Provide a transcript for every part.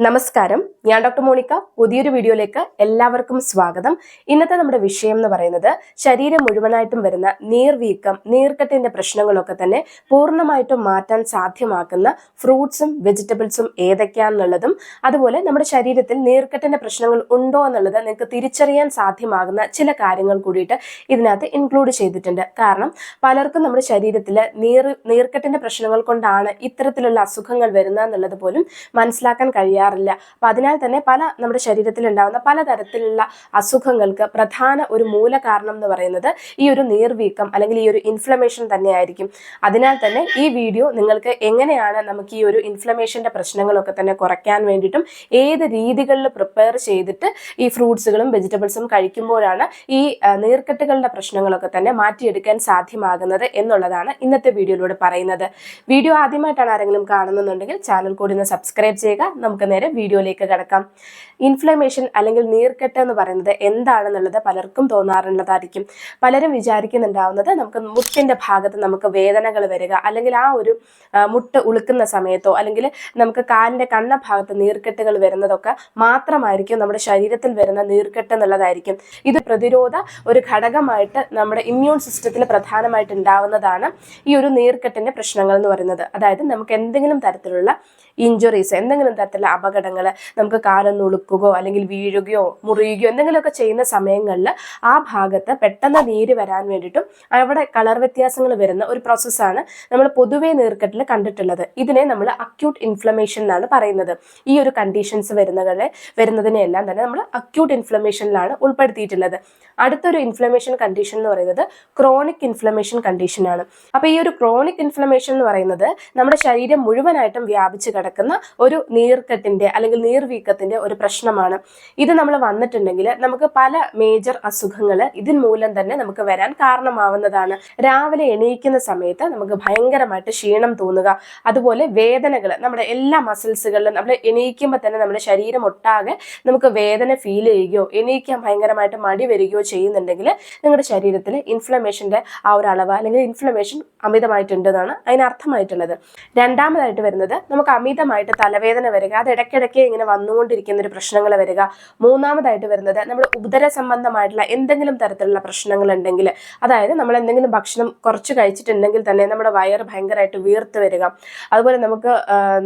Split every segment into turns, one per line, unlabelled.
നമസ്കാരം ഞാൻ doctor Monica. പുതിയൊരു വീഡിയോയിലേക്ക് എല്ലാവർക്കും സ്വാഗതം. ഇന്നത്തെ നമ്മുടെ വിഷയം എന്ന് പറയുന്നത് ശരീരം മുഴുവനായിട്ടും വരുന്ന നീർവീക്കം നീർക്കെട്ടിന്റെ പ്രശ്നങ്ങളൊക്കെ തന്നെ പൂർണമായിട്ടും മാറ്റാൻ സാധ്യമാക്കുന്ന ഫ്രൂട്ട്സും വെജിറ്റബിൾസും ഏതൊക്കെയാണെന്നുള്ളതും അതുപോലെ നമ്മുടെ ശരീരത്തിൽ നീർക്കെട്ടിന്റെ പ്രശ്നങ്ങൾ ഉണ്ടോ എന്നുള്ളത് നിങ്ങൾക്ക് തിരിച്ചറിയാൻ സാധ്യമാകുന്ന ചില കാര്യങ്ങൾ കൂടിയിട്ട് ഇതിനകത്ത് ഇൻക്ലൂഡ് ചെയ്തിട്ടുണ്ട്. കാരണം പലർക്കും നമ്മുടെ ശരീരത്തിൽ നീർ നീർക്കെട്ടിന്റെ പ്രശ്നങ്ങൾ കൊണ്ടാണ് ഇത്തരത്തിലുള്ള അസുഖങ്ങൾ വരുന്നത് എന്നുള്ളത് പോലും മനസ്സിലാക്കാൻ കഴിയാറില്ല. അപ്പൊ അതിനാൽ തന്നെ പല നമ്മുടെ ശരീരത്തിൽ ഉണ്ടാകുന്ന പലതരത്തിലുള്ള അസുഖങ്ങൾക്ക് പ്രധാന ഒരു മൂല കാരണം എന്ന് പറയുന്നത് ഈ ഒരു നീർവീക്കം അല്ലെങ്കിൽ ഈ ഒരു ഇൻഫ്ലമേഷൻ തന്നെയായിരിക്കും. അതിനാൽ തന്നെ ഈ വീഡിയോ നിങ്ങൾക്ക് എങ്ങനെയാണ് നമുക്ക് ഈ ഒരു ഇൻഫ്ലമേഷന്റെ പ്രശ്നങ്ങളൊക്കെ തന്നെ കുറയ്ക്കാൻ വേണ്ടിയിട്ടും ഏത് രീതികളിൽ പ്രിപ്പയർ ചെയ്തിട്ട് ഈ ഫ്രൂട്ട്സുകളും വെജിറ്റബിൾസും കഴിക്കുമ്പോഴാണ് ഈ നീർക്കെട്ടുകളുടെ പ്രശ്നങ്ങളൊക്കെ തന്നെ മാറ്റിയെടുക്കാൻ സാധ്യമാകുന്നത് എന്നുള്ളതാണ് ഇന്നത്തെ വീഡിയോയിലൂടെ പറയുന്നത്. വീഡിയോ ആദ്യമായിട്ടാണ് ആരെങ്കിലും കാണുന്നുണ്ടെങ്കിൽ ചാനൽ കൂടി ഒന്ന് സബ്സ്ക്രൈബ് ചെയ്യുക. നമുക്ക് നേരെ വീഡിയോയിലേക്ക് കിടക്കാം ഇൻഫ്ലമേഷൻ അല്ലെങ്കിൽ നീർക്കെട്ട് എന്ന് പറയുന്നത് എന്താണെന്നുള്ളത് പലർക്കും തോന്നാറുള്ളതായിരിക്കും. പലരും വിചാരിക്കുന്നുണ്ടാവുന്നത് നമുക്ക് മുട്ടിന്റെ ഭാഗത്ത് നമുക്ക് വേദനകൾ വരിക അല്ലെങ്കിൽ ആ ഒരു മുട്ട് ഉളുക്കുന്ന സമയത്തോ അല്ലെങ്കിൽ നമുക്ക് കാലിന്റെ കണ്ണ ഭാഗത്ത് നീർക്കെട്ടുകൾ വരുന്നതൊക്കെ മാത്രമായിരിക്കും നമ്മുടെ ശരീരത്തിൽ വരുന്ന നീർക്കെട്ട് എന്നുള്ളതായിരിക്കും. ഇത് പ്രതിരോധ ഒരു ഘടകമായിട്ട് നമ്മുടെ ഇമ്മ്യൂൺ സിസ്റ്റത്തിൽ പ്രധാനമായിട്ട് ഉണ്ടാവുന്നതാണ് ഈ ഒരു നീർക്കെട്ടിന്റെ പ്രശ്നങ്ങൾ എന്ന് പറയുന്നത്. അതായത് നമുക്ക് എന്തെങ്കിലും തരത്തിലുള്ള ഇഞ്ചുറീസ് എന്തെങ്കിലും തരത്തിലുള്ള അപകടങ്ങൾ നമുക്ക് കാലൊന്ന് ഉളുക്കുകയോ അല്ലെങ്കിൽ വീഴുകയോ മുറിയുകയോ എന്തെങ്കിലുമൊക്കെ ചെയ്യുന്ന സമയങ്ങളിൽ ആ ഭാഗത്ത് പെട്ടെന്ന് നീര് വരാൻ വേണ്ടിയിട്ടും അവിടെ കളർ വ്യത്യാസങ്ങൾ വരുന്ന ഒരു പ്രോസസ്സാണ് നമ്മൾ പൊതുവെ നീർക്കെട്ടിൽ കണ്ടിട്ടുള്ളത്. ഇതിനെ നമ്മൾ അക്യൂട്ട് ഇൻഫ്ലമേഷൻ എന്നാണ് പറയുന്നത്. ഈ ഒരു കണ്ടീഷൻസ് വരുന്നതിനെ വരുന്നതിനെല്ലാം തന്നെ നമ്മൾ അക്യൂട്ട് ഇൻഫ്ലമേഷനിലാണ് ഉൾപ്പെടുത്തിയിട്ടുള്ളത്. അടുത്തൊരു ഇൻഫ്ലമേഷൻ കണ്ടീഷൻ എന്ന് പറയുന്നത് ക്രോണിക് ഇൻഫ്ലമേഷൻ കണ്ടീഷനാണ് അപ്പോൾ ഈ ഒരു ക്രോണിക് ഇൻഫ്ലമേഷൻ എന്ന് പറയുന്നത് നമ്മുടെ ശരീരം മുഴുവനായിട്ടും വ്യാപിച്ചു കിടക്കുന്ന ഒരു നീർക്കെട്ടിന്റെ അല്ലെങ്കിൽ നീർവീക്കത്തിന്റെ ഒരു പ്രശ്നമാണ്. ഇത് നമ്മൾ വന്നിട്ടുണ്ടെങ്കിൽ നമുക്ക് പല മേജർ അസുഖങ്ങൾ ഇതിൻ മൂലം തന്നെ നമുക്ക് വരാൻ കാരണമാവുന്നതാണ്. രാവിലെ എണീക്കുന്ന സമയത്ത് നമുക്ക് ഭയങ്കരമായിട്ട് ക്ഷീണം തോന്നുക. അതുപോലെ വേദനകൾ നമ്മുടെ എല്ലാ മസിൽസുകളിലും നമ്മൾ എണീക്കുമ്പോൾ തന്നെ നമ്മുടെ ശരീരം ഒട്ടാകെ നമുക്ക് വേദന ഫീൽ ചെയ്യുകയോ എണീക്കാൻ ഭയങ്കരമായിട്ട് മടി വരികയോ ചെയ്യുന്നുണ്ടെങ്കിൽ നിങ്ങളുടെ ശരീരത്തിൽ ഇൻഫ്ലമേഷന്റെ ആ ഒരു അളവ് അല്ലെങ്കിൽ ഇൻഫ്ലമേഷൻ അമിതമായിട്ടുണ്ടെന്നാണ് അതിനർത്ഥമായിട്ടുള്ളത്. രണ്ടാമതായിട്ട് വരുന്നത് നമുക്ക് അമിതമായിട്ട് തലവേദന വരിക. അത് ഇടയ്ക്കിടയ്ക്ക് ഇങ്ങനെ വന്നുകൊണ്ടിരിക്കുന്ന ഒരു പ്രശ്നങ്ങൾ വരിക. മൂന്നാമതായിട്ട് വരുന്നത് നമ്മുടെ ഉദര സംബന്ധമായിട്ടുള്ള എന്തെങ്കിലും തരത്തിലുള്ള പ്രശ്നങ്ങൾ ഉണ്ടെങ്കിൽ അതായത് നമ്മൾ എന്തെങ്കിലും ഭക്ഷണം കുറച്ച് കഴിച്ചിട്ടുണ്ടെങ്കിൽ തന്നെ നമ്മുടെ വയറ് ഭയങ്കരമായിട്ട് വീർത്ത് വരിക. അതുപോലെ നമുക്ക്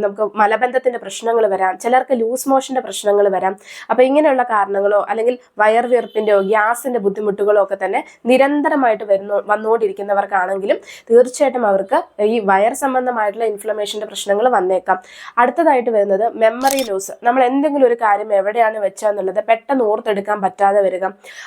നമുക്ക് മലബന്ധത്തിന്റെ പ്രശ്നങ്ങൾ വരാം. ചിലർക്ക് ലൂസ് മോഷന്റെ പ്രശ്നങ്ങൾ വരാം. അപ്പോൾ ഇങ്ങനെയുള്ള കാരണങ്ങളോ അല്ലെങ്കിൽ വയർ വീർപ്പിന്റെയോ ഗ്യാസിന്റെ ബുദ്ധിമുട്ടുകളോ ഒക്കെ തന്നെ നിരന്തരമായിട്ട് വരുന്നു വന്നുകൊണ്ടിരിക്കുന്നവർക്കാണെങ്കിലും തീർച്ചയായിട്ടും അവർക്ക് ഈ വയർ സംബന്ധമായിട്ടുള്ള ഇൻഫ്ലമേഷന്റെ പ്രശ്നങ്ങൾ വന്നേക്കാം. അടുത്തതായിട്ട് വരുന്നത് മെമ്മറി ലൂസ് നമ്മൾ എന്തെങ്കിലും ഒരു കാര്യം എവിടെയാണ് വെച്ചാന്നുള്ളത് പെട്ടെന്ന് ഓർത്തെടുക്കാൻ പറ്റാതെ വരിക.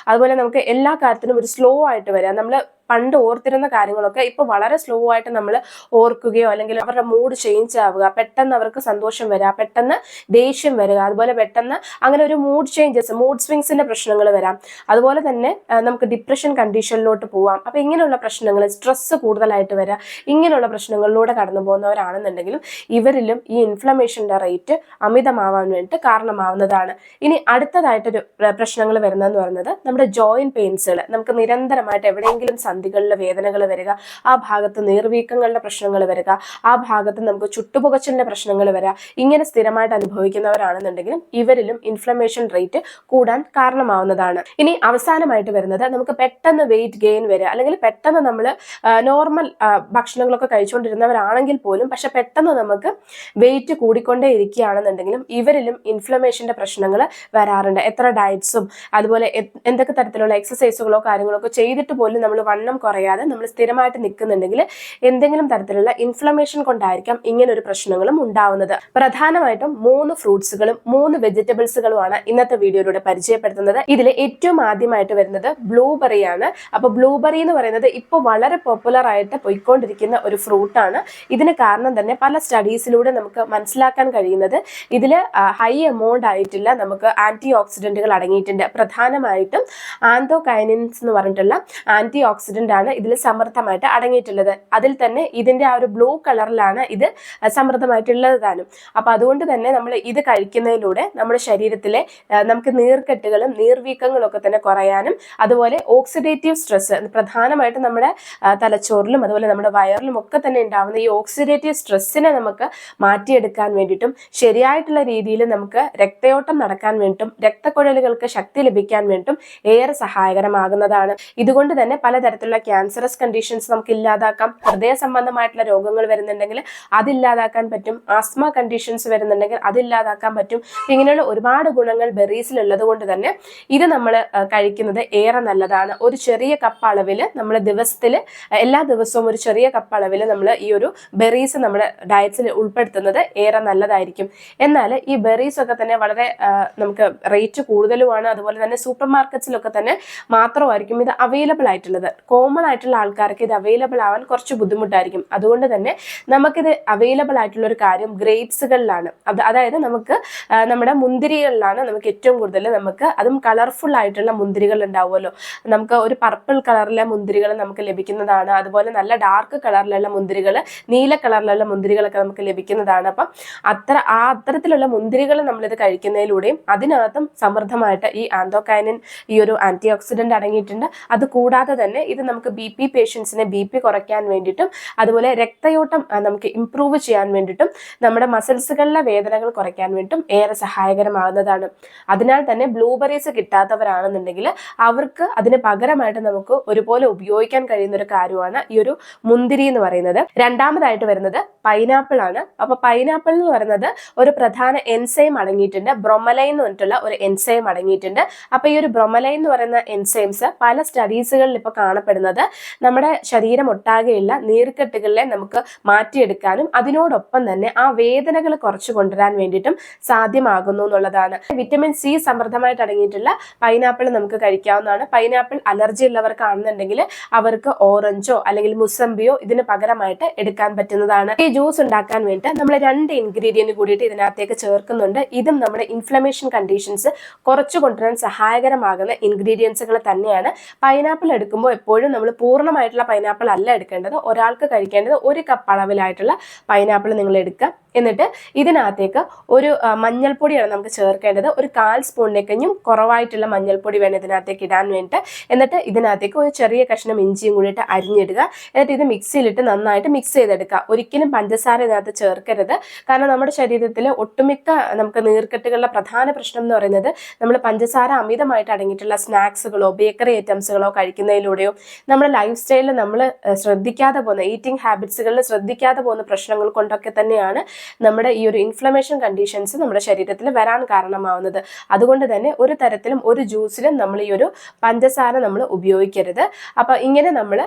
അതുപോലെ നമുക്ക് എല്ലാ കാര്യത്തിനും ഒരു സ്ലോ ആയിട്ട് വരിക. നമ്മൾ പണ്ട് ഓർത്തിരുന്ന കാര്യങ്ങളൊക്കെ ഇപ്പൊ വളരെ സ്ലോ ആയിട്ട് നമ്മൾ ഓർക്കുകയോ അല്ലെങ്കിൽ അവരുടെ മൂഡ് ചേഞ്ച് ആവുക പെട്ടെന്ന് അവർക്ക് സന്തോഷം വരിക പെട്ടെന്ന് ദേഷ്യം വരിക അതുപോലെ പെട്ടെന്ന് അങ്ങനെ ഒരു മൂഡ് ചേഞ്ചസ് മൂഡ് സ്വിങ്സിന്റെ പ്രശ്നങ്ങൾ വരാം. അതുപോലെ തന്നെ നമുക്ക് ഡിപ്രഷൻ കണ്ടീഷനിലോട്ട് പോവാം. അപ്പൊ ഇങ്ങനെയുള്ള പ്രശ്നങ്ങൾ സ്ട്രെസ് കൂടുതലായിട്ട് വരിക ഇങ്ങനെയുള്ള പ്രശ്നങ്ങളിലൂടെ കടന്നു പോകുന്നവരാണെന്നുണ്ടെങ്കിലും ഇവരിലും ഈ ഇൻഫ്ലമേഷന്റെ റേറ്റ് അമിതമാവാൻ വേണ്ടിയിട്ട് കാരണമാവുന്നതാണ്. ഇനി അടുത്തതായിട്ടൊരു പ്രശ്നങ്ങൾ വരുന്നതെന്ന് പറയുന്നത് നമ്മുടെ ജോയിന്റ് പെയിൻസുകൾ നമുക്ക് നിരന്തരമായിട്ട് എവിടെയെങ്കിലും സന്ധികളിലെ വേദനകൾ വരിക ആ ഭാഗത്ത് നീർവീക്കങ്ങളുടെ പ്രശ്നങ്ങൾ വരിക ആ ഭാഗത്ത് നമുക്ക് ചുട്ടുപുകച്ചിലിന്റെ പ്രശ്നങ്ങൾ വരിക ഇങ്ങനെ സ്ഥിരമായിട്ട് അനുഭവിക്കുന്നവരാണെന്നുണ്ടെങ്കിലും ഇവരിലും ഇൻഫ്ലമേഷൻ റേറ്റ് കൂടാൻ കാരണമാവുന്നതാണ്. ഇനി അവസാനമായിട്ട് വരുന്നത് നമുക്ക് പെട്ടെന്ന് വെയിറ്റ് ഗെയിൻ വരിക. അല്ലെങ്കിൽ പെട്ടെന്ന് നമ്മൾ നോർമൽ ഭക്ഷണങ്ങളൊക്കെ കഴിച്ചുകൊണ്ടിരുന്നവരാണെങ്കിൽ പോലും പക്ഷെ പെട്ടെന്ന് നമുക്ക് വെയിറ്റ് കൂടിക്കൊണ്ടേ ഇരിക്കുകയാണെന്നുണ്ടെങ്കിലും ഇവരിലും ഇൻഫ്ലമേഷന്റെ പ്രശ്നങ്ങൾ വരാറുണ്ട്. എത്ര ഡയറ്റ്സും അതുപോലെ എന്തൊക്കെ തരത്തിലുള്ള എക്സസൈസുകളോ കാര്യങ്ങളോ ഒക്കെ ചെയ്തിട്ട് പോലും നമ്മൾ വണ്ണം കുറയാതെ നമ്മൾ സ്ഥിരമായിട്ട് നിൽക്കുന്നുണ്ടെങ്കിൽ എന്തെങ്കിലും തരത്തിലുള്ള ഇൻഫ്ലമേഷൻ കൊണ്ടായിരിക്കാം ഇങ്ങനെ ഒരു പ്രശ്നങ്ങളും ഉണ്ടാവുന്നത്. പ്രധാനമായിട്ടും മൂന്ന് ഫ്രൂട്ട്സുകളും മൂന്ന് വെജിറ്റബിൾസുകളുമാണ് ഇന്നത്തെ വീഡിയോയിലൂടെ പരിചയപ്പെടുത്തുന്നത്. ഇതിൽ ഏറ്റവും ആദ്യമായിട്ട് വരുന്നത് ബ്ലൂബെറി ആണ് അപ്പൊ ബ്ലൂബെറി എന്ന് പറയുന്നത് ഇപ്പോൾ വളരെ പോപ്പുലർ ആയിട്ട് പോയിക്കൊണ്ടിരിക്കുന്ന ഒരു ഫ്രൂട്ടാണ്. ഇതിന് കാരണം തന്നെ പല സ്റ്റഡീസിലൂടെ നമുക്ക് മനസ്സിലാക്കാൻ കഴിയുന്നത് ഇതിൽ ഹൈ എമൗണ്ട് ആയിട്ടുള്ള നമുക്ക് ആന്റി ഓക്സിഡന്റുകൾ അടങ്ങിയിട്ടുണ്ട്. പ്രധാനമായിട്ടും ആന്തോ കൈനിൻസ് എന്ന് പറഞ്ഞിട്ടുള്ള ആന്റി ഓക്സിഡന്റ് ഓക്സിഡന്റ് ആണ് ഇതിൽ സമൃദ്ധമായിട്ട് അടങ്ങിയിട്ടുള്ളത്. അതിൽ തന്നെ ഇതിന്റെ ആ ഒരു ബ്ലൂ കളറിലാണ് ഇത് സമൃദ്ധമായിട്ടുള്ളത് താനും അപ്പൊ അതുകൊണ്ട് തന്നെ നമ്മൾ ഇത് കഴിക്കുന്നതിലൂടെ നമ്മുടെ ശരീരത്തിലെ നമുക്ക് നീർക്കെട്ടുകളും നീർവീക്കങ്ങളും ഒക്കെ തന്നെ കുറയാനും അതുപോലെ ഓക്സിഡേറ്റീവ് സ്ട്രെസ് പ്രധാനമായിട്ടും നമ്മുടെ തലച്ചോറിലും അതുപോലെ നമ്മുടെ വയറിലും ഒക്കെ തന്നെ ഉണ്ടാവുന്ന ഈ ഓക്സിഡേറ്റീവ് സ്ട്രെസ്സിനെ നമുക്ക് മാറ്റിയെടുക്കാൻ വേണ്ടിയിട്ടും ശരിയായിട്ടുള്ള രീതിയിൽ നമുക്ക് രക്തയോട്ടം നടക്കാൻ വേണ്ടിയിട്ടും രക്തക്കുഴലുകൾക്ക് ശക്തി ലഭിക്കാൻ വേണ്ടിയിട്ടും ഏറെ സഹായകരമാകുന്നതാണ്. ഇതുകൊണ്ട് തന്നെ പലതരത്തിലുള്ള ക്യാൻസറസ് കണ്ടീഷൻസ് നമുക്ക് ഇല്ലാതാക്കാം. ഹൃദയ സംബന്ധമായിട്ടുള്ള രോഗങ്ങൾ വരുന്നുണ്ടെങ്കിൽ അതില്ലാതാക്കാൻ പറ്റും. ആസ്മ കണ്ടീഷൻസ് വരുന്നുണ്ടെങ്കിൽ അതില്ലാതാക്കാൻ പറ്റും. ഇങ്ങനെയുള്ള ഒരുപാട് ഗുണങ്ങൾ ബെറീസിൽ ഉള്ളത് കൊണ്ട് തന്നെ ഇത് നമ്മൾ കഴിക്കുന്നത് ഏറെ നല്ലതാണ്. ഒരു ചെറിയ കപ്പ് അളവിൽ നമ്മൾ ദിവസത്തിൽ എല്ലാ ദിവസവും ഒരു ചെറിയ കപ്പ് അളവിൽ നമ്മൾ ഈ ഒരു ബെറീസ് നമ്മുടെ ഡയറ്റ്സിൽ ഉൾപ്പെടുത്തുന്നത് ഏറെ നല്ലതായിരിക്കും. എന്നാൽ ഈ ബെറീസ് ഒക്കെ തന്നെ വളരെ നമുക്ക് റേറ്റ് കൂടുതലുമാണ്. അതുപോലെ തന്നെ സൂപ്പർ മാർക്കറ്റ്സിലൊക്കെ തന്നെ മാത്രമായിരിക്കും ഇത് അവൈലബിൾ ആയിട്ടുള്ളത്. കോമൺ ആയിട്ടുള്ള ആൾക്കാർക്ക് ഇത് അവൈലബിൾ ആവാൻ കുറച്ച് ബുദ്ധിമുട്ടായിരിക്കും. അതുകൊണ്ട് തന്നെ നമുക്കിത് അവൈലബിൾ ആയിട്ടുള്ള ഒരു കാര്യം ഗ്രേപ്സുകളിലാണ് അതായത് നമുക്ക് നമ്മുടെ മുന്തിരികളിലാണ് നമുക്ക് ഏറ്റവും കൂടുതൽ നമുക്ക് അതും കളർഫുൾ ആയിട്ടുള്ള മുന്തിരികൾ ഉണ്ടാവുമല്ലോ. നമുക്ക് ഒരു പർപ്പിൾ കളറിലെ മുന്തിരികൾ നമുക്ക് ലഭിക്കുന്നതാണ്. അതുപോലെ നല്ല ഡാർക്ക് കളറിലുള്ള മുന്തിരികൾ നീല കളറിലുള്ള മുന്തിരികളൊക്കെ നമുക്ക് ലഭിക്കുന്നതാണ്. അപ്പം അത്ര ആ അത്തരത്തിലുള്ള മുന്തിരികൾ നമ്മളിത് കഴിക്കുന്നതിലൂടെയും അതിനകത്തും സമൃദ്ധമായിട്ട് ഈ ആന്തോക്കാനിൻ ഈ ഒരു ആന്റി ഓക്സിഡന്റ് അടങ്ങിയിട്ടുണ്ട്. അത് കൂടാതെ തന്നെ ഇത് നമുക്ക് ബി പി പേഷ്യൻസിനെ ബി പി കുറയ്ക്കാൻ വേണ്ടിയിട്ടും അതുപോലെ രക്തയോട്ടം നമുക്ക് ഇംപ്രൂവ് ചെയ്യാൻ വേണ്ടിയിട്ടും നമ്മുടെ മസിൽസുകളിലെ വേദനകൾ കുറയ്ക്കാൻ വേണ്ടിയിട്ടും ഏറെ സഹായകരമാകുന്നതാണ്. അതിനാൽ തന്നെ ബ്ലൂബെറീസ് കിട്ടാത്തവരാണെന്നുണ്ടെങ്കിൽ അവർക്ക് അതിന് പകരമായിട്ട് നമുക്ക് ഒരുപോലെ ഉപയോഗിക്കാൻ കഴിയുന്ന ഒരു കാര്യമാണ് ഈ ഒരു മുന്തിരി എന്ന് പറയുന്നത്. രണ്ടാമതായിട്ട് വരുന്നത് പൈനാപ്പിൾ ആണ്. അപ്പൊ പൈനാപ്പിൾ എന്ന് പറയുന്നത് ഒരു പ്രധാന എൻസൈം അടങ്ങിയിട്ടുണ്ട്. ബ്രൊമലൈൻ എന്ന് പറഞ്ഞിട്ടുള്ള ഒരു എൻസൈം അടങ്ങിയിട്ടുണ്ട്. അപ്പൊ ഈ ഒരു ബ്രൊമലൈൻ എന്ന് പറയുന്ന എൻസൈംസ് പല സ്റ്റഡീസുകളിൽ ഇപ്പോൾ കാണപ്പെടുന്നത് നമ്മുടെ ശരീരം ഒട്ടാകെയുള്ള നീർക്കെട്ടുകളിലെ നമുക്ക് മാറ്റിയെടുക്കാനും അതിനോടൊപ്പം തന്നെ ആ വേദനകൾ കുറച്ചു കൊണ്ടുവരാൻ വേണ്ടിയിട്ടും സാധ്യമാകുന്നു എന്നുള്ളതാണ്. വിറ്റമിൻ സി സമൃദ്ധമായിട്ട് അടങ്ങിയിട്ടുള്ള പൈനാപ്പിൾ നമുക്ക് കഴിക്കാവുന്നതാണ്. പൈനാപ്പിൾ അലർജി ഉള്ളവർക്കാണെന്നുണ്ടെങ്കിൽ അവർക്ക് ഓറഞ്ചോ അല്ലെങ്കിൽ മുസമ്പിയോ ഇതിന് പകരമായിട്ട് എടുക്കാൻ പറ്റുന്നതാണ്. ഈ ജ്യൂസ് ഉണ്ടാക്കാൻ വേണ്ടി നമ്മൾ രണ്ട് ഇൻഗ്രീഡിയന്റ് കൂടിയിട്ട് ഇതിനകത്തേക്ക് ചേർക്കുന്നുണ്ട്. ഇതും നമ്മുടെ ഇൻഫ്ലമേഷൻ കണ്ടീഷൻസ് കുറച്ചു കൊണ്ടുവരാൻ സഹായകരമാകുന്ന ഇൻഗ്രീഡിയൻസുകൾ തന്നെയാണ്. പൈനാപ്പിൾ എടുക്കുമ്പോൾ എപ്പോഴും നമ്മൾ പൂർണമായിട്ടുള്ള പൈനാപ്പിൾ അല്ല എടുക്കേണ്ടത്. ഒരാൾക്ക് കഴിക്കേണ്ടത് ഒരു കപ്പ് അളവിലായിട്ടുള്ള പൈനാപ്പിൾ നിങ്ങൾ എടുക്കുക എന്നിട്ട് ഇതിനകത്തേക്ക് ഒരു മഞ്ഞൾപ്പൊടിയാണ് നമുക്ക് ചേർക്കേണ്ടത്. ഒരു കാൽ സ്പൂണിനേക്കഞ്ഞും കുറവായിട്ടുള്ള മഞ്ഞൾപ്പൊടി വേണം ഇതിനകത്തേക്ക് ഇടാൻ വേണ്ടിയിട്ട്. എന്നിട്ട് ഇതിനകത്തേക്ക് ഒരു ചെറിയ കഷ്ണം ഇഞ്ചിയും കൂടിയിട്ട് അരിഞ്ഞിടുക. എന്നിട്ട് ഇത് മിക്സിയിലിട്ട് നന്നായിട്ട് മിക്സ് ചെയ്തെടുക്കുക. ഒരിക്കലും പഞ്ചസാര ഇതിനകത്ത് ചേർക്കരുത്. കാരണം നമ്മുടെ ശരീരത്തിൽ ഒട്ടുമിക്ക നമുക്ക് നീർക്കെട്ടുകളുടെ പ്രധാന പ്രശ്നം എന്ന് പറയുന്നത് നമ്മൾ പഞ്ചസാര അമിതമായിട്ട് അടങ്ങിയിട്ടുള്ള സ്നാക്സുകളോ ബേക്കറി ഐറ്റംസുകളോ കഴിക്കുന്നതിലൂടെയോ നമ്മുടെ ലൈഫ് സ്റ്റൈലിൽ നമ്മൾ ശ്രദ്ധിക്കാതെ പോകുന്ന ഈറ്റിംഗ് ഹാബിറ്റ്സുകളിൽ ശ്രദ്ധിക്കാതെ പോകുന്ന പ്രശ്നങ്ങൾ കൊണ്ടൊക്കെ തന്നെയാണ് നമ്മുടെ ഈ ഒരു ഇൻഫ്ലമേഷൻ കണ്ടീഷൻസ് നമ്മുടെ ശരീരത്തിൽ വരാൻ കാരണമാവുന്നത്. അതുകൊണ്ട് തന്നെ ഒരു തരത്തിലും ഒരു ജ്യൂസിലും നമ്മൾ ഈ ഒരു പഞ്ചസാര നമ്മൾ ഉപയോഗിക്കരുത്. അപ്പൊ ഇങ്ങനെ നമ്മൾ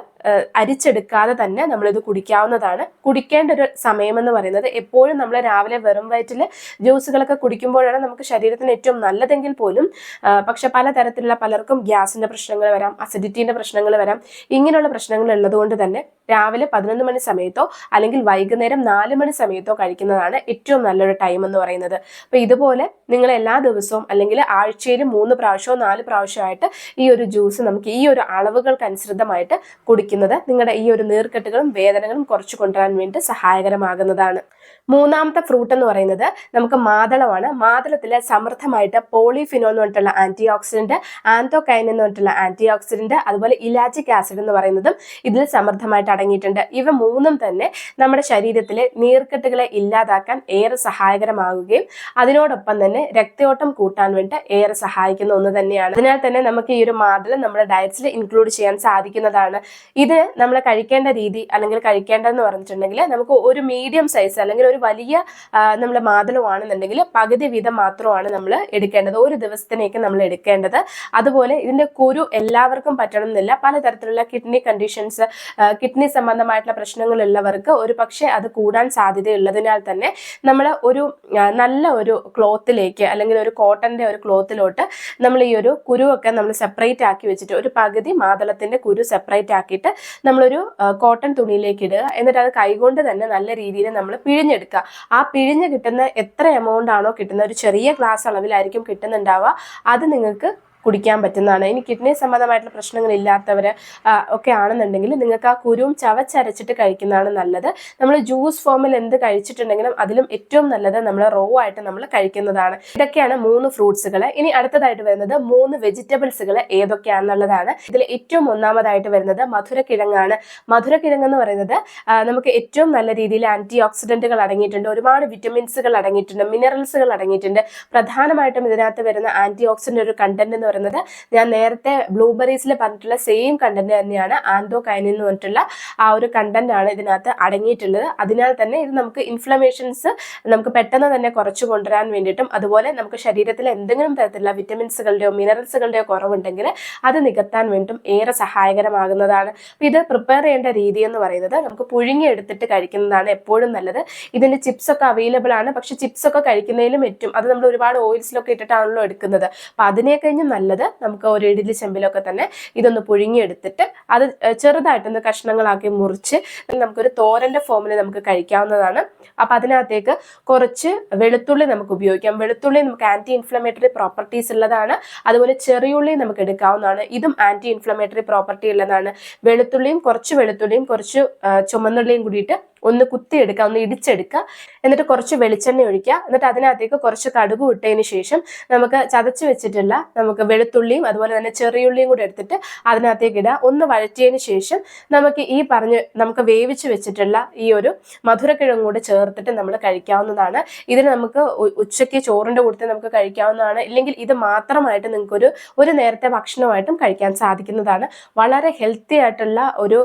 അരിച്ചെടുക്കാതെ തന്നെ നമ്മളിത് കുടിക്കാവുന്നതാണ്. കുടിക്കേണ്ട ഒരു സമയമെന്ന് പറയുന്നത് എപ്പോഴും നമ്മൾ രാവിലെ വെറും വയറ്റിൽ ജ്യൂസുകളൊക്കെ കുടിക്കുമ്പോഴാണ് നമുക്ക് ശരീരത്തിന് ഏറ്റവും നല്ലതെങ്കിൽ പോലും പക്ഷെ പലതരത്തിലുള്ള പലർക്കും ഗ്യാസിന്റെ പ്രശ്നങ്ങൾ വരാം അസിഡിറ്റീന്റെ പ്രശ്നങ്ങൾ വരാം ഇങ്ങനെയുള്ള പ്രശ്നങ്ങൾ ഉള്ളതുകൊണ്ട് തന്നെ രാവിലെ പതിനൊന്ന് മണി സമയത്തോ അല്ലെങ്കിൽ വൈകുന്നേരം നാല് മണി സമയത്തോ കഴിക്കുന്നതാണ് ഏറ്റവും നല്ലൊരു ടൈം എന്ന് പറയുന്നത്. അപ്പൊ ഇതുപോലെ നിങ്ങൾ എല്ലാ ദിവസവും അല്ലെങ്കിൽ ആഴ്ചയിൽ മൂന്ന് പ്രാവശ്യമോ നാല് പ്രാവശ്യമായിട്ട് ഈ ഒരു ജ്യൂസ് നമുക്ക് ഈ ഒരു അളവുകൾക്ക് അനുസൃതമായിട്ട് കുടിക്കുന്നത് നിങ്ങളുടെ ഈ ഒരു നീർക്കെട്ടുകളും വേദനകളും കുറച്ചു കൊണ്ടുവരാൻ വേണ്ടി സഹായകരമാകുന്നതാണ്. മൂന്നാമത്തെ ഫ്രൂട്ട് എന്ന് പറയുന്നത് നമുക്ക് മാതളമാണ്. മാതളത്തിൽ സമൃദ്ധമായിട്ട് പോളിഫിനോ എന്ന് പറഞ്ഞിട്ടുള്ള ആന്റി ഓക്സിഡന്റ് ആന്തോകൈൻ എന്ന് പറഞ്ഞിട്ടുള്ള ആന്റി ഓക്സിഡന്റ് അതുപോലെ ഇലാജിക് ആസിഡ് എന്ന് പറയുന്നതും ഇതിൽ സമൃദ്ധമായിട്ട് അടങ്ങിയിട്ടുണ്ട്. ഇവ മൂന്നും തന്നെ നമ്മുടെ ശരീരത്തിലെ നീർക്കെട്ടുകളെ ഇല്ലാതാക്കാൻ ഏറെ സഹായകരമാകുകയും അതിനോടൊപ്പം തന്നെ രക്തയോട്ടം കൂട്ടാൻ വേണ്ടി ഏറെ സഹായിക്കുന്ന ഒന്ന് തന്നെയാണ്. അതിനാൽ തന്നെ നമുക്ക് ഈ ഒരു മാതൃ നമ്മുടെ ഡയറ്റ്സിൽ ഇൻക്ലൂഡ് ചെയ്യാൻ സാധിക്കുന്നതാണ്. ഇത് നമ്മൾ കഴിക്കേണ്ട രീതി അല്ലെങ്കിൽ കഴിക്കേണ്ടതെന്ന് പറഞ്ഞിട്ടുണ്ടെങ്കിൽ നമുക്ക് ഒരു മീഡിയം സൈസ് അല്ലെങ്കിൽ ഒരു വലിയ നമ്മുടെ മാതളമാണെന്നുണ്ടെങ്കിൽ പകുതി വീതം മാത്രമാണ് നമ്മൾ എടുക്കേണ്ടത്. ഒരു ദിവസത്തിനേക്ക് നമ്മൾ എടുക്കേണ്ടത്. അതുപോലെ ഇതിന്റെ കുരു എല്ലാവർക്കും പറ്റണം എന്നില്ല പലതരത്തിലുള്ള കിഡ്നി കണ്ടീഷൻസ് കിഡ്നി സംബന്ധമായിട്ടുള്ള പ്രശ്നങ്ങളുള്ളവർക്ക് ഒരു പക്ഷേ അത് കൂടാൻ സാധ്യതയുള്ളതിനാൽ തന്നെ നമ്മൾ ഒരു നല്ല ഒരു ക്ലോത്തിലേക്ക് അല്ലെങ്കിൽ ഒരു കോട്ടന്റെ ഒരു ക്ലോത്തിലോട്ട് നമ്മൾ ഈ ഒരു കുരുവൊക്കെ നമ്മൾ സെപ്പറേറ്റ് ആക്കി വെച്ചിട്ട് ഒരു പകുതി മാതളത്തിന്റെ കുരു സെപ്പറേറ്റ് ആക്കിയിട്ട് നമ്മളൊരു കോട്ടൺ തുണിയിലേക്ക് ഇടുക. എന്നിട്ട് അത് കൈകൊണ്ട് തന്നെ നല്ല രീതിയിൽ നമ്മൾ പിഴിഞ്ഞെടുക്കുക. ആ പിഴിഞ്ഞ് കിട്ടുന്ന എത്ര എമൗണ്ട് ആണോ കിട്ടുന്ന ഒരു ചെറിയ ഗ്ലാസ് അളവിലായിരിക്കും കിട്ടുന്നുണ്ടാവുക. അത് നിങ്ങൾക്ക് കുടിക്കാൻ പറ്റുന്നതാണ്. ഇനി കിഡ്നി സംബന്ധമായിട്ടുള്ള പ്രശ്നങ്ങൾ ഇല്ലാത്തവർ ഒക്കെ ആണെന്നുണ്ടെങ്കിൽ നിങ്ങൾക്ക് ആ കുരുവും ചവച്ചരച്ചിട്ട് കഴിക്കുന്നതാണ് നല്ലത്. നമ്മൾ ജ്യൂസ് ഫോമിൽ എന്ത് കഴിച്ചിട്ടുണ്ടെങ്കിലും അതിലും ഏറ്റവും നല്ലത് നമ്മൾ റോ ആയിട്ട് നമ്മൾ കഴിക്കുന്നതാണ്. ഇതൊക്കെയാണ് മൂന്ന് ഫ്രൂട്ട്സുകൾ ഇനി അടുത്തതായിട്ട് വരുന്നത് മൂന്ന് വെജിറ്റബിൾസുകൾ ഏതൊക്കെയാണെന്നുള്ളതാണ് ഇതിൽ ഏറ്റവും ഒന്നാമതായിട്ട് വരുന്നത് മധുരക്കിഴങ്ങാണ്. മധുരക്കിഴങ്ങ് എന്ന് പറയുന്നത് നമുക്ക് ഏറ്റവും നല്ല രീതിയിൽ ആന്റി ഓക്സിഡന്റുകൾ അടങ്ങിയിട്ടുണ്ട്. ഒരുപാട് വിറ്റമിൻസുകൾ അടങ്ങിയിട്ടുണ്ട്. മിനറൽസുകൾ അടങ്ങിയിട്ടുണ്ട്. പ്രധാനമായിട്ടും ഇതിനകത്ത് വരുന്ന ആന്റി ഓക്സിഡന്റ് ഒരു കണ്ടന്റ് എന്ന് പറയുന്നത്. ഞാൻ നേരത്തെ ബ്ലൂബെറീസിൽ പറഞ്ഞിട്ടുള്ള സെയിം കണ്ടന്റ് തന്നെയാണ് ആന്തോ കൈനിൻ എന്ന് പറഞ്ഞിട്ടുള്ള ആ ഒരു കണ്ടന്റ് ആണ് ഇതിനകത്ത് അടങ്ങിയിട്ടുള്ളത്. അതിനാൽ തന്നെ ഇത് നമുക്ക് ഇൻഫ്ലമേഷൻസ് നമുക്ക് പെട്ടെന്ന് തന്നെ കുറച്ചു കൊണ്ടുവരാൻ വേണ്ടിയിട്ടും അതുപോലെ നമുക്ക് ശരീരത്തിൽ എന്തെങ്കിലും തരത്തിലുള്ള വിറ്റമിൻസുകളുടെയോ മിനറൽസുകളുടെയോ കുറവുണ്ടെങ്കിൽ അത് നികത്താൻ വേണ്ടിയിട്ടും ഏറെ സഹായകരമാകുന്നതാണ്. അപ്പോൾ ഇത് പ്രിപ്പയർ ചെയ്യേണ്ട രീതി എന്ന് പറയുന്നത് നമുക്ക് പുഴുങ്ങി എടുത്തിട്ട് കഴിക്കുന്നതാണ് എപ്പോഴും നല്ലത്. ഇതിന്റെ ചിപ്സ് ഒക്കെ അവൈലബിൾ ആണ്. പക്ഷെ ചിപ്സ് ഒക്കെ കഴിക്കുന്നതിലും ഏറ്റവും അത് നമ്മൾ ഒരുപാട് ഓയിൽസിലൊക്കെ ഇട്ടിട്ടാണല്ലോ എടുക്കുന്നത്. അപ്പോൾ അതിനെ കഴിഞ്ഞും നല്ലത്. നമുക്ക് ഒരു ഇഡ്ഡലി ചെമ്പിലൊക്കെ തന്നെ ഇതൊന്ന് പുഴുങ്ങിയെടുത്തിട്ട് അത് ചെറുതായിട്ടൊന്ന് കഷ്ണങ്ങളാക്കി മുറിച്ച് നമുക്കൊരു തോരന്റെ ഫോമിൽ നമുക്ക് കഴിക്കാവുന്നതാണ്. അപ്പം അതിനകത്തേക്ക് കുറച്ച് വെളുത്തുള്ളി നമുക്ക് ഉപയോഗിക്കാം. വെളുത്തുള്ളി നമുക്ക് ആന്റി ഇൻഫ്ലമേറ്ററി പ്രോപ്പർട്ടീസ് ഉള്ളതാണ്. അതുപോലെ ചെറിയുള്ളി നമുക്ക് എടുക്കാവുന്നതാണ്. ഇതും ആന്റി ഇൻഫ്ലമേറ്ററി പ്രോപ്പർട്ടി ഉള്ളതാണ്. വെളുത്തുള്ളിയും കുറച്ച് വെളുത്തുള്ളിയും കുറച്ച് ചുമന്നുള്ളിയും കൂടിയിട്ട് ഒന്ന് കുത്തിയെടുക്കുക ഒന്ന് ഇടിച്ചെടുക്കുക. എന്നിട്ട് കുറച്ച് വെളിച്ചെണ്ണ ഒഴിക്കുക. എന്നിട്ട് അതിനകത്തേക്ക് കുറച്ച് കടുക് ഇട്ടതിന് ശേഷം നമുക്ക് ചതച്ച് വെച്ചിട്ടുള്ള നമുക്ക് വെളുത്തുള്ളിയും അതുപോലെ തന്നെ ചെറിയുള്ളിയും കൂടെ എടുത്തിട്ട് അതിനകത്തേക്ക് ഇടുക. ഒന്ന് വഴറ്റിയതിന് ശേഷം നമുക്ക് ഈ പറഞ്ഞ് നമുക്ക് വേവിച്ച് വെച്ചിട്ടുള്ള ഈ ഒരു മധുരക്കിഴങ്ങ് കൂടെ ചേർത്തിട്ട് നമ്മൾ കഴിക്കാവുന്നതാണ്. ഇതിന് നമുക്ക് ഉച്ചയ്ക്ക് ചോറിന്റെ കൂട്ടത്തിൽ നമുക്ക് കഴിക്കാവുന്നതാണ്. ഇല്ലെങ്കിൽ ഇത് മാത്രമായിട്ട് നിങ്ങൾക്കൊരു ഒരു നേരത്തെ ഭക്ഷണമായിട്ടും കഴിക്കാൻ സാധിക്കുന്നതാണ്. വളരെ ഹെൽത്തി ആയിട്ടുള്ള ഒരു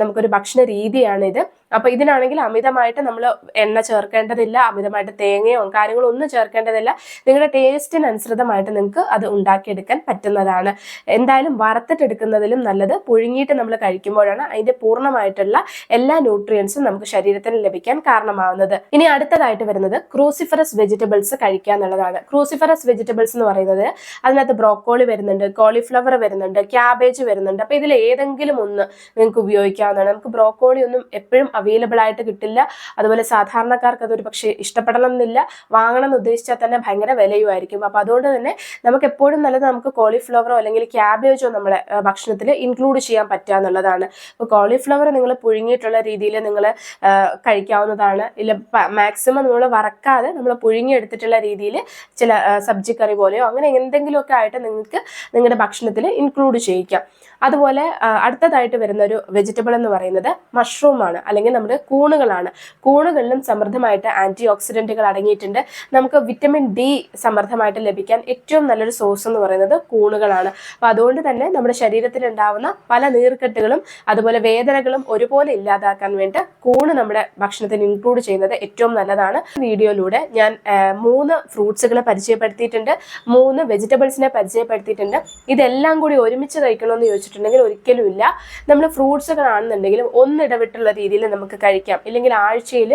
നമുക്കൊരു ഭക്ഷണ രീതിയാണ് ഇത് അപ്പൊ ഇതിനാണെങ്കിൽ അമിതമായിട്ട് നമ്മൾ എണ്ണ ചേർക്കേണ്ടതില്ല അമിതമായിട്ട് തേങ്ങയോ കാര്യങ്ങളോ ഒന്നും ചേർക്കേണ്ടതില്ല. നിങ്ങളുടെ ടേസ്റ്റിനനുസൃതമായിട്ട് നിങ്ങൾക്ക് അത് ഉണ്ടാക്കിയെടുക്കാൻ പറ്റുന്നതാണ്. എന്തായാലും വറുത്തിട്ടെടുക്കുന്നതിലും നല്ലത്. പുഴുങ്ങിയിട്ട് നമ്മൾ കഴിക്കുമ്പോഴാണ് അതിന്റെ പൂർണമായിട്ടുള്ള എല്ലാ ന്യൂട്രിയൻസും നമുക്ക് ശരീരത്തിന് ലഭിക്കാൻ കാരണമാവുന്നത്. ഇനി അടുത്തതായിട്ട് വരുന്നത് ക്രൂസിഫറസ് വെജിറ്റബിൾസ് കഴിക്കുക എന്നുള്ളതാണ്. ക്രൂസിഫറസ് വെജിറ്റബിൾസ് എന്ന് പറയുന്നത് അതിനകത്ത് ബ്രോക്കോളി വരുന്നുണ്ട് കോളിഫ്ലവർ വരുന്നുണ്ട് ക്യാബേജ് വരുന്നുണ്ട്. അപ്പൊ ഇതിൽ ഏതെങ്കിലും ഒന്ന് നിങ്ങൾക്ക് ഉപയോഗിക്കാവുന്നതാണ്. നമുക്ക് ബ്രോക്കോളി ഒന്നും എപ്പോഴും അവൈലബിൾ ആയിട്ട് കിട്ടില്ല. അതുപോലെ സാധാരണക്കാർക്ക് അതൊരു പക്ഷേ ഇഷ്ടപ്പെടണം എന്നില്ല വാങ്ങണം എന്ന് ഉദ്ദേശിച്ചാൽ തന്നെ ഭയങ്കര വിലയുമായിരിക്കും. അപ്പോൾ അതുകൊണ്ട് തന്നെ നമുക്ക് എപ്പോഴും നല്ലത് നമുക്ക് കോളിഫ്ലവറോ അല്ലെങ്കിൽ ക്യാബേജോ നമ്മുടെ ഭക്ഷണത്തിൽ ഇൻക്ലൂഡ് ചെയ്യാൻ പറ്റുക എന്നുള്ളതാണ്. അപ്പോൾ കോളിഫ്ലവർ നിങ്ങൾ പുഴുങ്ങിയിട്ടുള്ള രീതിയിൽ നിങ്ങൾ കഴിക്കാവുന്നതാണ്. ഇല്ല മാക്സിമം നമ്മൾ വറക്കാതെ നമ്മൾ പുഴുങ്ങിയെടുത്തിട്ടുള്ള രീതിയിൽ ചില സബ്ജി കറി പോലെയോ അങ്ങനെ എന്തെങ്കിലുമൊക്കെ ആയിട്ട് നിങ്ങൾക്ക് നിങ്ങളുടെ ഭക്ഷണത്തിൽ ഇൻക്ലൂഡ് ചെയ്യിക്കാം. അതുപോലെ അടുത്തതായിട്ട് വരുന്ന ഒരു വെജിറ്റബിൾ എന്ന് പറയുന്നത് മഷ്റൂമാണ് അല്ലെങ്കിൽ നമ്മുടെ കൂണുകളാണ്. കൂണുകളിലും സമൃദ്ധമായിട്ട് ആന്റി ഓക്സിഡന്റുകൾ അടങ്ങിയിട്ടുണ്ട്. നമുക്ക് വിറ്റമിൻ ഡി സമൃദ്ധമായിട്ട് ലഭിക്കാൻ ഏറ്റവും നല്ലൊരു സോഴ്സ് എന്ന് പറയുന്നത് കൂണുകളാണ്. അപ്പം അതുകൊണ്ട് തന്നെ നമ്മുടെ ശരീരത്തിൽ ഉണ്ടാവുന്ന പല നീർക്കെട്ടുകളും അതുപോലെ വേദനകളും ഒരുപോലെ ഇല്ലാതാക്കാൻ വേണ്ടി കൂണ് നമ്മുടെ ഭക്ഷണത്തിൽ ഇൻക്ലൂഡ് ചെയ്യുന്നത് ഏറ്റവും നല്ലതാണ്. വീഡിയോയിലൂടെ ഞാൻ മൂന്ന് ഫ്രൂട്ട്സുകളെ പരിചയപ്പെടുത്തിയിട്ടുണ്ട്. മൂന്ന് വെജിറ്റബിൾസിനെ പരിചയപ്പെടുത്തിയിട്ടുണ്ട്. ഇതെല്ലാം കൂടി ഒരുമിച്ച് കഴിക്കണമെന്ന് ചോദിച്ചിട്ടുണ്ടെങ്കിൽ ഒരിക്കലും ഇല്ല. നമ്മൾ ഫ്രൂട്ട്സ് ഒക്കെ ആണെന്നുണ്ടെങ്കിലും ഒന്നിടവിട്ടുള്ള രീതിയിൽ നമുക്ക് കഴിക്കാം. ഇല്ലെങ്കിൽ ആഴ്ചയിൽ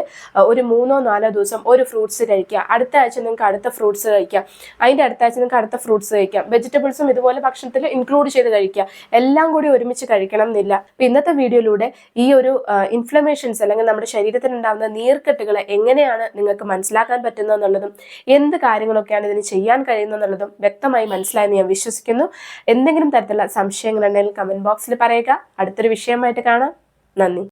ഒരു മൂന്നോ നാലോ ദിവസം ഒരു ഫ്രൂട്ട്സ് കഴിക്കുക അടുത്ത ആഴ്ച നിങ്ങൾക്ക് അടുത്ത ഫ്രൂട്ട്സ് കഴിക്കാം. അതിന്റെ അടുത്ത ആഴ്ച നിങ്ങൾക്ക് അടുത്ത ഫ്രൂട്ട്സ് കഴിക്കാം. വെജിറ്റബിൾസും ഇതുപോലെ ഭക്ഷണത്തിൽ ഇൻക്ലൂഡ് ചെയ്ത് കഴിക്കുക എല്ലാം കൂടി ഒരുമിച്ച് കഴിക്കണം എന്നില്ല. അപ്പം ഇന്നത്തെ വീഡിയോയിലൂടെ ഈ ഒരു ഇൻഫ്ലമേഷൻസ് അല്ലെങ്കിൽ നമ്മുടെ ശരീരത്തിൽ ഉണ്ടാകുന്ന നീർക്കെട്ടുകൾ എങ്ങനെയാണ് നിങ്ങൾക്ക് മനസ്സിലാക്കാൻ പറ്റുന്നതെന്നുള്ളതും എന്ത് കാര്യങ്ങളൊക്കെയാണ് ഇതിന് ചെയ്യാൻ കഴിയുന്നതെന്നുള്ളതും വ്യക്തമായി മനസ്സിലായെന്ന് ഞാൻ വിശ്വസിക്കുന്നു. എന്തെങ്കിലും തരത്തിലുള്ള സംശയങ്ങളുണ്ടെങ്കിൽ കമന്റ് ബോക്സിൽ പറയുക. അടുത്തൊരു വിഷയമായിട്ട് കാണാം. നന്ദി.